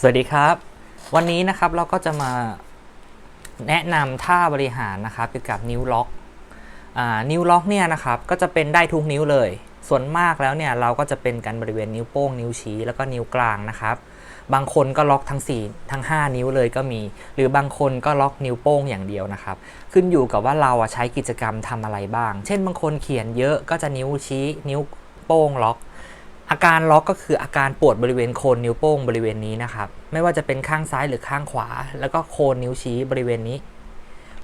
สวัสดีครับ วันนี้นะครับเราก็จะมาแนะนำท่าบริหารนะครับเกี่ยวกับนิ้วล็อกอ่านิ้วล็อกเนี่ยนะครับก็จะเป็นได้ทุกนิ้วเลย ส่วนมากแล้วเนี่ยเราก็จะเป็นกันบริเวณนิ้วโป้งนิ้วชี้แล้วก็นิ้วกลางนะครับ บางคนก็ล็อกทั้ง 4 ทั้ง 5 นิ้วเลยก็มี หรือบางคนก็ล็อกนิ้วโป้งอย่างเดียวนะครับ ขึ้นอยู่กับว่าเราใช้กิจกรรมทำอะไรบ้าง เช่น บางคนเขียนเยอะก็จะนิ้วชี้นิ้วโป้งล็อก อาการล็อกก็คืออาการปวดบริเวณโคนนิ้วโป้งบริเวณนี้นะครับ ไม่ว่าจะเป็นข้างซ้ายหรือข้างขวา แล้วก็โคนนิ้วชี้บริเวณนี้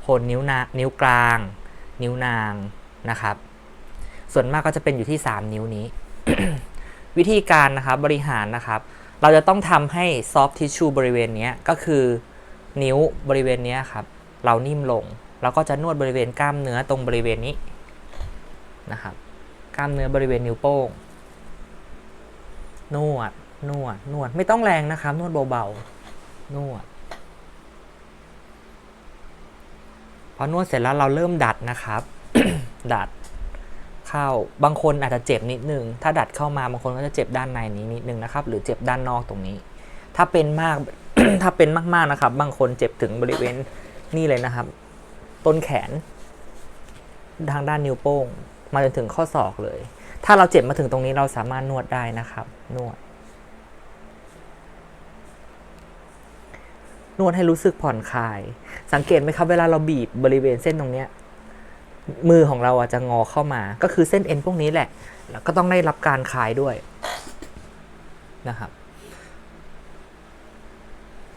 โคนนิ้วนานิ้วกลาง นิ้วนางนะครับ ส่วนมากก็จะเป็นอยู่ที่ 3 นิ้วนี้ วิธีการนะครับบริหารนะครับ เราจะต้องทำให้ซอฟทิชชูบริเวณนี้ก็คือนิ้วบริเวณนี้ครับ เรานิ่มลง แล้วก็จะนวดบริเวณกล้ามเนื้อตรงบริเวณนี้นะครับ กล้ามเนื้อบริเวณนิ้วโป้ง นวด นวด นวด ไม่ต้องแรงนะครับ นวดเบาๆ นวด พอนวดเสร็จแล้วเราเริ่มดัดนะครับ ดัดเข้า บางคนอาจจะเจ็บนิดนึง ถ้าดัดเข้ามาบางคนก็จะเจ็บด้านในนี้นิดนึงนะครับ หรือเจ็บด้านนอกตรงนี้ ถ้าเป็นมาก ถ้าเป็นมากๆนะครับ บางคนเจ็บถึงบริเวณนี่เลยนะครับ ต้นแขน ทางด้านนิ้วโป้ง มาจนถึงข้อศอกเลย ถ้าเราเจ็บมาถึงตรงนี้เราสามารถนวดได้นะครับ นวด นวดให้รู้สึกผ่อนคลาย สังเกตไหมครับ เวลาเราบีบบริเวณเส้นตรงเนี้ยมือของเราอะจะงอเข้ามา ก็คือเส้นเอ็นพวกนี้แหละ แล้วก็ต้องได้รับการคลายด้วยนะครับ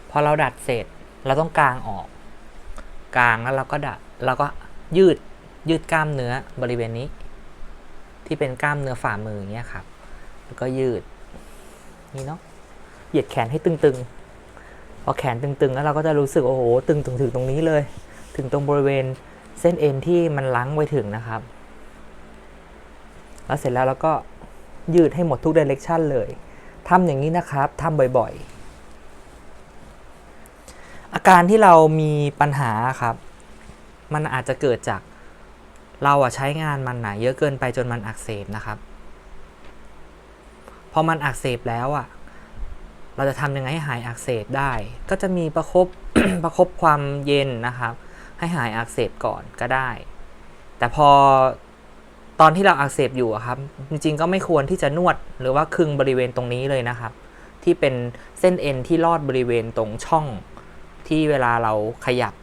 พอเราดัดเสร็จ เราต้องกางออก กางแล้วเราก็ดัดแล้วก็ยืดยืดกล้ามเนื้อบริเวณนี้ ที่เป็นกล้ามเนื้อฝ่ามืออย่างเงี้ยครับ แล้วก็ยืด นี่เนาะ เหยียดแขนให้ตึงๆ พอแขนตึงๆ แล้วเราก็จะรู้สึกโอ้โห ตึงถึงถึงตรงนี้เลย ถึงตรงบริเวณเส้นเอ็นที่มันลังไว้ถึงนะครับ แล้วเสร็จแล้วเราก็ยืดให้หมดทุกเดเรคชันเลย ทำอย่างนี้นะครับทำบ่อยๆ อาการที่เรามีปัญหาครับ มันอาจจะเกิดจาก เราอะใช้งานมันหนาเยอะเกินไปจนมันอักเสบนะครับ พอมันอักเสบแล้วอะเราจะทำยังไงให้หายอักเสบได้ ก็จะมีประคบประคบความเย็นนะครับ ให้หายอักเสบก่อนก็ได้ แต่พอตอนที่เราอักเสบอยู่ครับ จริงๆก็ไม่ควรที่จะนวดหรือว่าคึงบริเวณตรงนี้เลยนะครับ ที่เป็นเส้นเอ็นที่ลอดบริเวณตรงช่อง ที่เวลาเราขยับ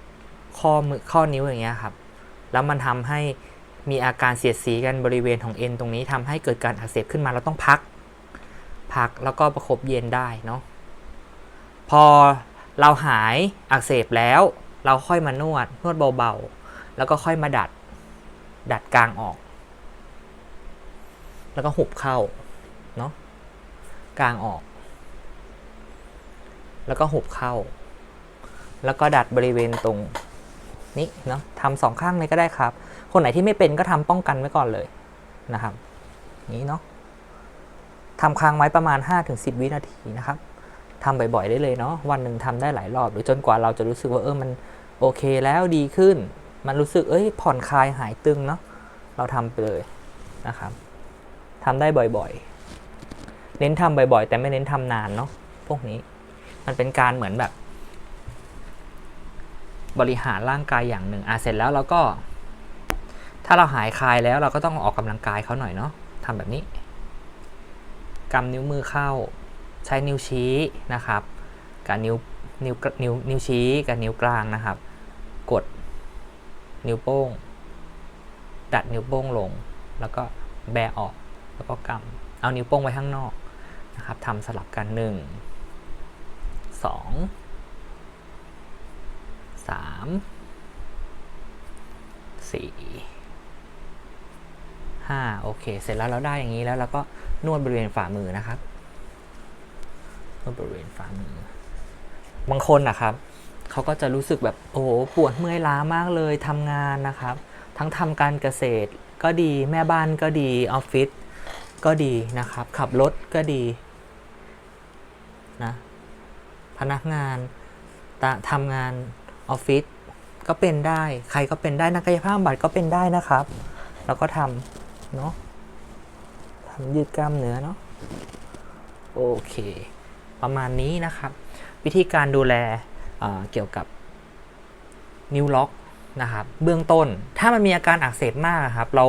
ข้อมือข้อนิ้วอย่างเงี้ยครับ แล้วมันทำให้มีอาการเสียดสีกันบริเวณของเอ็นตรงนี้ทำให้เกิดการอักเสบขึ้นมาเราต้องพัก พักแล้วก็ประคบเย็นได้เนาะพอเราหายอักเสบแล้ว เราค่อยมานวดนวดเบาๆ แล้วก็ค่อยมาดัดดัดกลางออก แล้วก็หุบเข้าเนาะกลางออก แล้วก็หุบเข้า แล้วก็ดัดบริเวณตรง นี้เนาะทำสองข้างเลยก็ได้ครับ คนไหนที่ไม่เป็นก็ทำป้องกันไว้ก่อนเลยนะครับนี้เนาะทำค้างไว้ประมาณ 5-10 วินาทีนะครับทำบ่อยๆได้เลยเนาะวันหนึ่งทำได้หลายรอบ หรือจนกว่าเราจะรู้สึกว่าเออมันโอเคแล้วดีขึ้น มันรู้สึกเอ้ยผ่อนคลายหายตึงเนาะเราทำไปเลยนะครับทำได้บ่อยๆ เน้นทำบ่อยๆ แต่ไม่เน้นทำนานเนาะพวกนี้ มันเป็นการเหมือนแบบ บริหารร่างกายอย่างหนึ่งอะเสร็จแล้วเราก็ ถ้าเราหายคลายแล้วเราก็ต้องออกกำลังกายเขาหน่อยเนาะทำแบบนี้กำนิ้วมือเข้า ใช้นิ้วชี้นะครับกับนิ้วนิ้วนิ้วนิ้วชี้กับนิ้วกลางนะครับ กดนิ้วโป้ง ดัดนิ้วโป้งลง แล้วก็แบออกแล้วก็กำเอานิ้วโป้งไว้ข้างนอกนะครับทำสลับกันหนึ่งสอง สามสี่ห้าโอเค เสร็จแล้วเราได้อย่างนี้แล้วเราก็นวดบริเวณฝ่ามือนะครับนวดบริเวณฝ่ามือ บางคนนะครับเขาก็จะรู้สึกแบบโอ้โหปวดเมื่อยล้ามากเลยทำงานนะครับ ทั้งทำการเกษตรก็ดีแม่บ้านก็ดีออฟฟิศก็ดีนะครับ ขับรถก็ดีนะพนักงานทำงาน ออฟฟิศก็เป็นได้ ใครก็เป็นได้นักกายภาพบำบัดก็เป็นได้นะครับ แล้วก็ทำเนาะทำยืดกล้ามเนื้อเนาะโอเค ประมาณนี้นะครับ วิธีการดูแลเเกี่ยวกับนิ้วล็อกนะครับ เบื้องต้นถ้ามันมีอาการอักเสบมากครับ เรา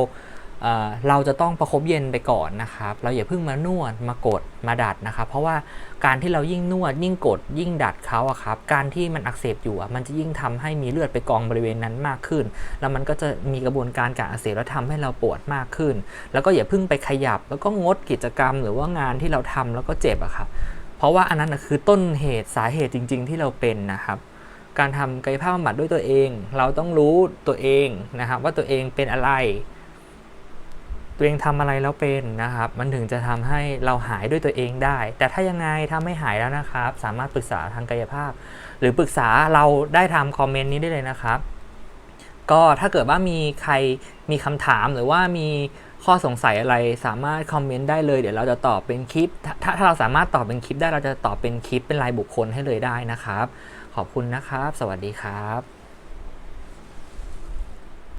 เเราจะต้องประคบเย็นไปก่อนนะครับ เราอย่าเพิ่งมานวดมากดมาดัดนะครับ เพราะว่าการที่เรายิ่งนวดยิ่งกดยิ่งดัดเขาอะครับการที่มันอักเสบอยู่อะมันจะยิ่งทำให้มีเลือดไปกองบริเวณนั้นมากขึ้น แล้วมันก็จะมีกระบวนการการอักเสบแล้วทำให้เราปวดมากขึ้น แล้วก็อย่าเพิ่งไปขยับ แล้วก็งดกิจกรรม หรือว่างานที่เราทำแล้วก็เจ็บอะครับเพราะว่าอันนั้นคือต้นเหตุสาเหตุจริง ๆ ที่เราเป็นนะครับการทำกายภาพบำบัดด้วยตัวเอง เราต้องรู้ตัวเองนะครับว่าตัวเองเป็นอะไร ตัวเองทำอะไรแล้วเป็นนะครับ มันถึงจะทำให้เราหายด้วยตัวเองได้ แต่ถ้ายังไงถ้าไม่หายแล้วนะครับ สามารถปรึกษาทางกายภาพ หรือปรึกษาเราได้ทำคอมเมนต์นี้ได้เลยนะครับ ก็ถ้าเกิดว่ามีใครมีคำถามหรือว่ามีข้อสงสัยอะไรสามารถคอมเมนต์ได้เลยเดี๋ยวเราจะตอบเป็นคลิปถ้าถ้าถ้าเราสามารถตอบเป็นคลิปได้เราจะตอบเป็นคลิปเป็นรายบุคคลให้เลยได้นะครับ ขอบคุณนะครับ สวัสดีครับ